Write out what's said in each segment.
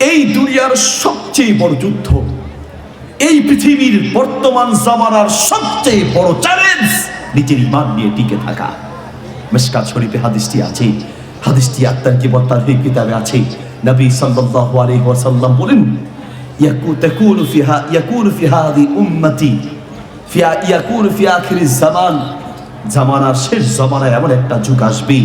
এই দুনিয়ার সবচেয়ে বড় যুদ্ধ, এই পৃথিবীর বর্তমান জামানার সবচেয়ে বড় চ্যালেঞ্জ নিজের ইমান নিয়ে টিকে থাকা। মেসকাত শরীফে হাদিসটি আছে, হাদিসটি আত্মার কি বর্তার এই কিতাবে আছে। নবী সাল্লাল্লাহু আলাইহি ওয়াসাল্লাম বলেন, ইয়াকু, তাকুনু ফিহা, ইয়াকুনু ফি হাদি উম্মতি ফিয়া ইয়াকুনু ফি আখিরিজ জামান। জামানার শেষ জামানায় এমন একটা যুগ আসবে,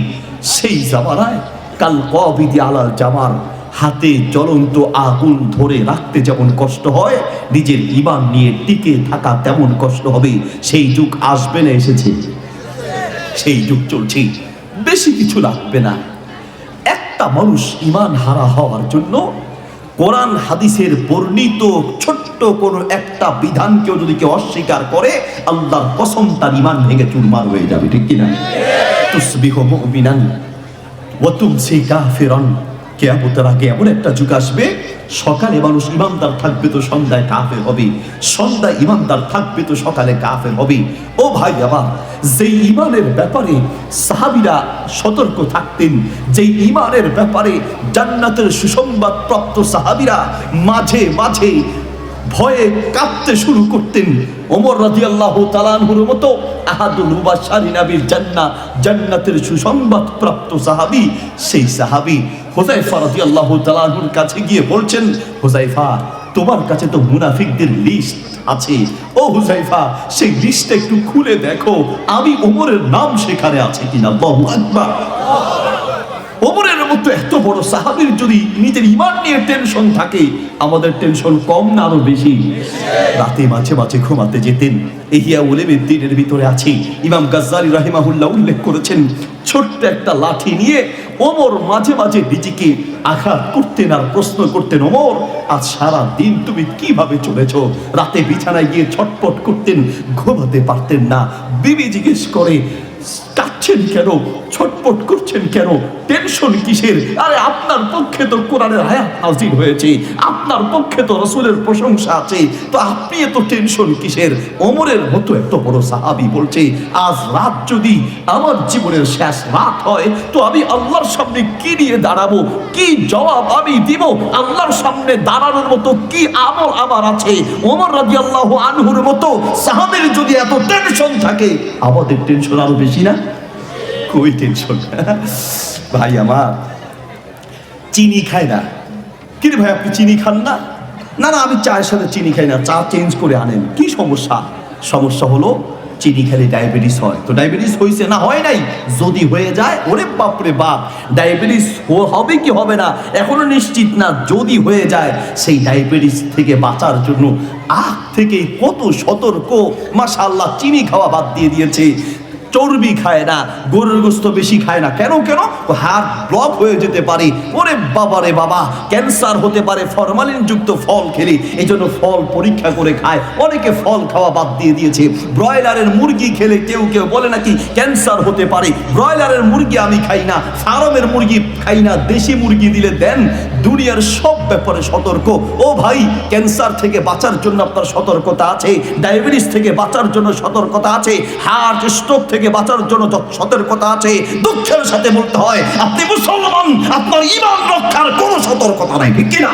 সেই জামানায় কাল কবিদি আলাল জামান হাতে জ্বলন্ত আগুন ধরে রাখতে যেমন কষ্ট হয়, নিজের ইমান নিয়ে টিকে থাকা তেমন কষ্ট হবে। সেই যুগ আসবে না, এসেছে। সেই যুগ চলছে। বেশি কিছু লাগবে না। একটা মানুষ ইমান হারা হওয়ার জন্য কোরআন হাদিসের বর্ণিত ছোট্ট কোনো একটা বিধানকেও যদি কেউ অস্বীকার করে, আল্লাহর কসম তার ইমান ভেঙে চুরমার হয়ে যাবে, ঠিক কিনা? তুসবিহ মুমিনান ওয়াতুমসি কাফিরান। কেয়ামতের আগে এমন একটা যুগ আসবে, সকালে মানুষ ইমানদার থাকবে তো সন্ধ্যায় কাফের হবে সন্ধ্যায় ইমানদার থাকবে তো সকালে কাফের হবে ও ভাই আমার, যেই ইমানের ব্যাপারে সাহাবিরা সতর্ক থাকতেন, যেই ইমানের ব্যাপারে জান্নাতের সুসংবাদ প্রাপ্ত সাহাবিরা মাঝে মাঝে ভয়ে কাঁপতে শুরু করতেন। ওমর রাদিয়াল্লাহু তাআলার মতো আহাদুল মুবাশশারি নবীর জান্নাহ, জান্নাতের সুসংবাদ প্রাপ্ত সাহাবি, সেই সাহাবী হুযায়ফা রাদিয়াল্লাহু তাআলার কাছে গিয়ে বলছেন হুযায়ফা তোমার কাছে তো মুনাফিকদের লিস্ট আছে। ও হুযায়ফা সেই লিস্টটা একটু খুলে দেখো। আমি ওমরের নাম সেখানে আছে কিনা? আল্লাহু মতো এত বড় সাহাবীর যদি নিজের ইমান নিয়ে টেনশন থাকে, আমাদের টেনশন কম না আরও বেশি। রাতে মাঝে মাঝে ঘুমাতে যেতেন। এহিয়া উলেমের দিনের ভিতরে আছে। ইমাম গাজ্জালি রাহিমাহুল্লাহ উল্লেখ করেছেন, ছোট্ট একটা লাঠি নিয়ে ওমর মাঝে মাঝে নিজেকে আঘাত করতেন আর প্রশ্ন করতেন, ওমর, আজ সারা দিন তুমি কীভাবে চলেছ? রাতে বিছানায় গিয়ে ছটপট করতেন, ঘুমাতে পারতেন না। বিবি জিজ্ঞেস করে কাঁদছেন কেন? ছটপট করছেন কেন? টেনশন কিসের? আরে আপনার পক্ষে তো কোরআনের আয়াত নাজিল হয়েছে, আপনার পক্ষে তো রসুলের প্রশংসা আছে, তো আপনি এত টেনশন কিসের? ওমরের মতো এত বড় সাহাবি বলছে, আজ রাত যদি আমার জীবনের শেষ রাত হয়, তো আমি আল্লাহর সামনে কি নিয়ে দাঁড়াবো? কি জবাব আমি দিব? আল্লাহর সামনে দাঁড়ানোর মতো কি আমল আমার আছে? ওমর রাদিয়াল্লাহু আনহুর মতো সাহাবীর যদি এত টেনশন থাকে, আমাদের টেনশন আরও বেশি না? কই টেনশন ভাই, আমার চিনি খায় না। কি রে ভাই, আপনি চিনি খান না? না না, আমি চায়ের সাথে চিনি খাই না, চা চেঞ্জ করে আনেন। কি সমস্যা? সমস্যা হলো চিনি খেলে ডায়াবেটিস হয়। তো ডায়াবেটিস হয়েছে না, হয় নাই? যদি হয়ে যায়, ওরে বাপরে বাপ ডায়াবেটিস হবে কি হবে না, এখনও নিশ্চিত না, যদি হয়ে যায়, সেই ডায়াবেটিস থেকে বাঁচার জন্য আখ থেকে কত সতর্ক। মাশাআল্লাহ, চিনি খাওয়া বাদ দিয়ে দিয়েছে। চর্বি খায় না, গরুর গোস্ত বেশি খায় না। কেন কেন? হার্ট ব্লক হয়ে যেতে পারে। ওরে বাবা রে বাবা ক্যান্সার হতে পারে ফরমালিন যুক্ত ফল খেলে। এই জন্য ফল পরীক্ষা করে খায়। অনেকে ফল খাওয়া বাদ দিয়ে দিয়েছে। ব্রয়লারের মুরগি খেলে কেউ কেউ বলে নাকি ক্যান্সার হতে পারে। ব্রয়লারের মুরগি আমি খাই না, ফার্মের মুরগি খাই না, দেশি মুরগি দিলে দেন। দুনিয়ার সব ব্যাপারে সতর্ক। ও ভাই, ক্যান্সার থেকে বাঁচার জন্য আপনার সতর্কতা আছে, ডায়াবেটিস থেকে বাঁচার জন্য সতর্কতা আছে, হার্ট স্ট্রোক থেকে বাঁচার জন্য সতর্কতা আছে, দুঃখের সাথে বলতে হয়, আপনি মুসলমান, আপনার ইমান রক্ষার কোনো সতর্কতা নাই, ঠিক কিনা?